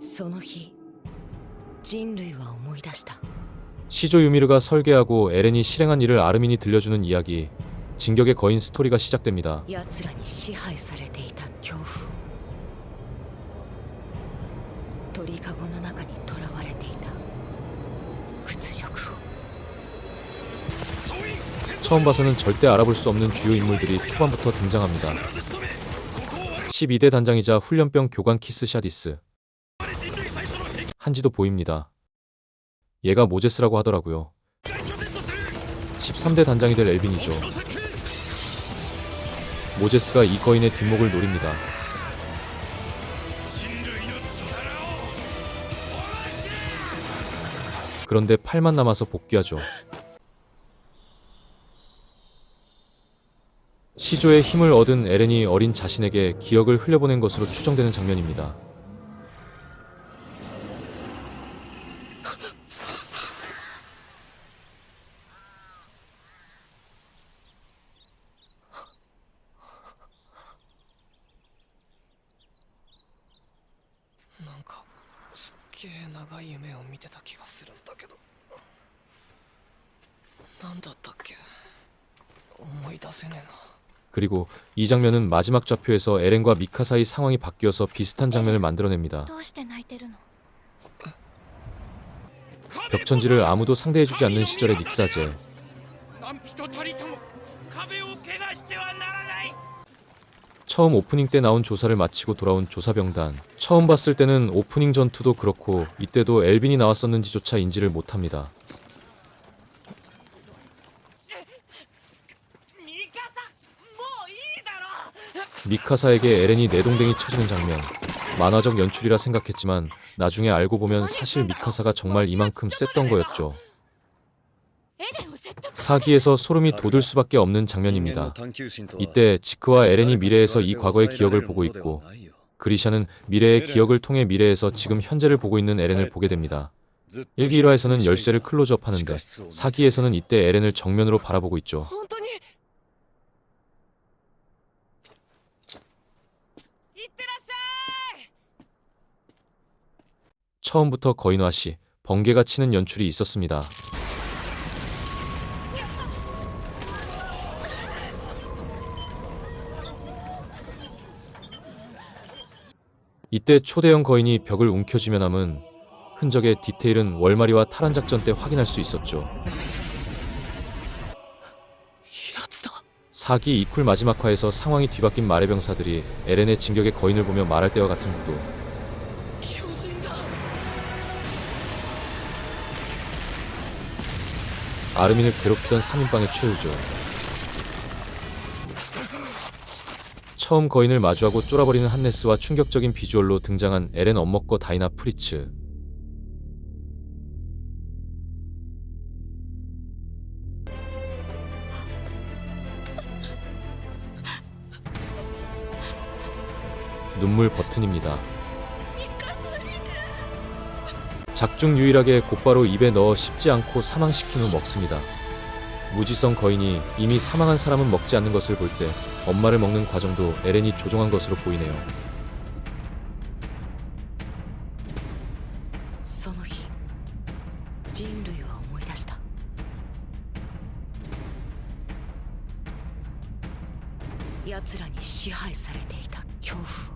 その日人類は思い出した 시조 유미르가 설계하고 에렌이 실행한 일을 아르민이 들려주는 이야기 진격의 거인 스토리가 시작됩니다. 奴らに支配されていた恐怖を鳥かごの中に囚われていた屈辱を 처음 봐서는 절대 알아볼 수 없는 주요 인물들이 초반부터 등장합니다. 12대 단장이자 훈련병 교관 키스 샤디스. 한지도 보입니다. 얘가 모제스라고 하더라고요. 13대 단장이 될 엘빈이죠. 모제스가 이 거인의 뒷목을 노립니다. 그런데 팔만 남아서 복귀하죠. 시조의 힘을 얻은 에렌이 어린 자신에게 기억을 흘려보낸 것으로 추정되는 장면입니다.「 なんかすっげえ長い夢を見てた気がするんだけどなんだったっけ思い出せねえな 그리고 이 장면은 마지막 좌표에서 에렌과 미카 사이 상황이 바뀌어서 비슷한 장면을 만들어냅니다. どうして泣いてるの 벽천지를 아무도 상대해주지 않는 시절의 닉사제. 何人たりとも壁を怪我してはならない 처음 오프닝 때 나온 조사를 마치고 돌아온 조사병단. 처음 봤을 때는 오프닝 전투도 그렇고 이때도 엘빈이 나왔었는지조차 인지를 못합니다. 미카사에게 에렌이 내동댕이 쳐지는 장면. 만화적 연출이라 생각했지만 나중에 알고 보면 사실 미카사가 정말 이만큼 셌던 거였죠. 에렌! 사기에서 소름이 돋을 수밖에 없는 장면입니다. 이때 지크와 에렌이 미래에서 이 과거의 기억을 보고 있고 그리샤는 미래의 기억을 통해 미래에서 지금 현재를 보고 있는 에렌을 보게 됩니다. 일기 1화에서는 열쇠를 클로즈업하는데 사기에서는 이때 에렌을 정면으로 바라보고 있죠. 처음부터 거인화 씨 번개가 치는 연출이 있었습니다. 이때 초대형 거인이 벽을 움켜쥐며 남은 흔적의 디테일은 월마리와 탈환 작전 때 확인할 수 있었죠. 사기 이쿨 마지막 화에서 상황이 뒤바뀐 마레병사들이 에렌의 진격의 거인을 보며 말할 때와 같은 구도. 아르민을 괴롭히던 3인방의 최후죠. 처음 거인을 마주하고 쫄아버리는 한네스와 충격적인 비주얼로 등장한 에렌 엄먹거 다이나 프리츠. 눈물 버튼입니다. 작중 유일하게 곧바로 입에 넣어 씹지 않고 사망시킨 후 먹습니다. 무지성 거인이 이미 사망한 사람은 먹지 않는 것을 볼 때 엄마를 먹는 과정도 에렌이 조종한 것으로 보이네요. その日人類は思い出した奴らに支配されていた恐怖を